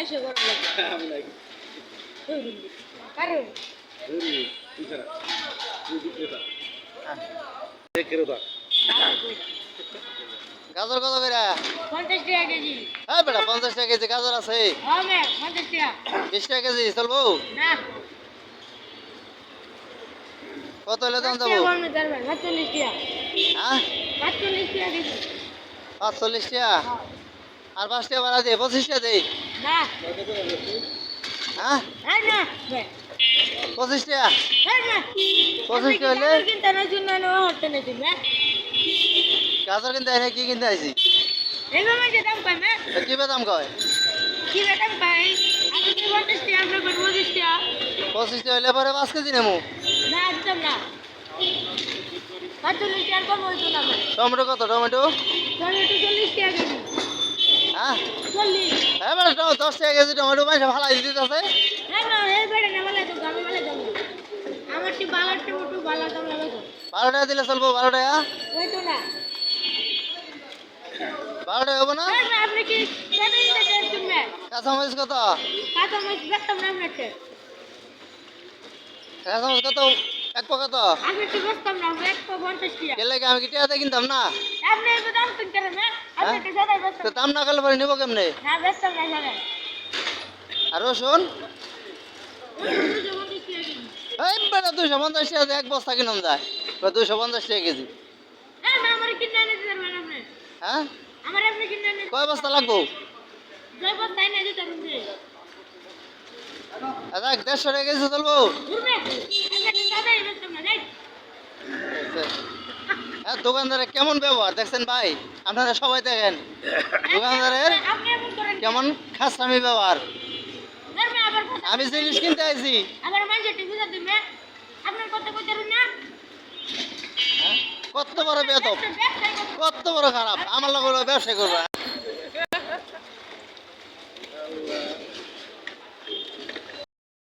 একশো গরম লাগে। আমি কারণ বিক্রেতা গাজর কত করে পঞ্চাশ টাকা কেজি। হ্যাঁ বেটা পঞ্চাশ টাকা কেজি গাজর আছে। হ্যাঁ পঞ্চাশ টাকা। বিশ টাকা কেজি চলবো না। কত হলে দাম দেবো? সাতচল্লিশ টাকা। হ্যাঁ? সাতচল্লিশ টাকা আর পাঁচ টাকা দিয়ে না। হ্যাঁ? হ্যাঁ পঁচিশ টাকা হ্যাঁ পঁচিশ টাকা হলে? গাজর কিনতে হয়? না কি কিনতে ম্যাম কি দাম কয়? পঁচিশ টাকা হলে পরে পাঁচ কেজি নেব না টমেটো কত টমেটো? টমেটো চল্লিশ টাকা হ্যাঁ দশ টাকা কেজি টমেটো পয়সা ভালো দিতে আছে হ্যাঁ বারো টাকা দিলে চলবো বারো টাকা? বারো টাকা হব না? দিতে কত? কাঁচা এক কি বেচতাম না পঞ্চাশ টাকা। আমি কি কিনতাম না? আপনি দাম তো দাম না করলে পরে নিবো কেমনে? সাদাই আর রসুন এই বেটা দুশো পঞ্চাশ টাকা এক বস্তা কিনম যায় দুশো পঞ্চাশ টাকা কেজি। হ্যাঁ? হ্যাঁ কয় বস্তা লাগবো? দেড়শো টাকা কেজি চলবো। যাই হ্যাঁ দোকানদারের কেমন ব্যবহার? দেখছেন ভাই, আপনারা সবাই দেখেন। দোকানদারের কেমন খাসামি ব্যবহার। আমি জিনিস কিনতে আইছি। হ্যাঁ? কত বড় বেতব কত বড় খারাপ? আমার লোক ব্যবসা করবে।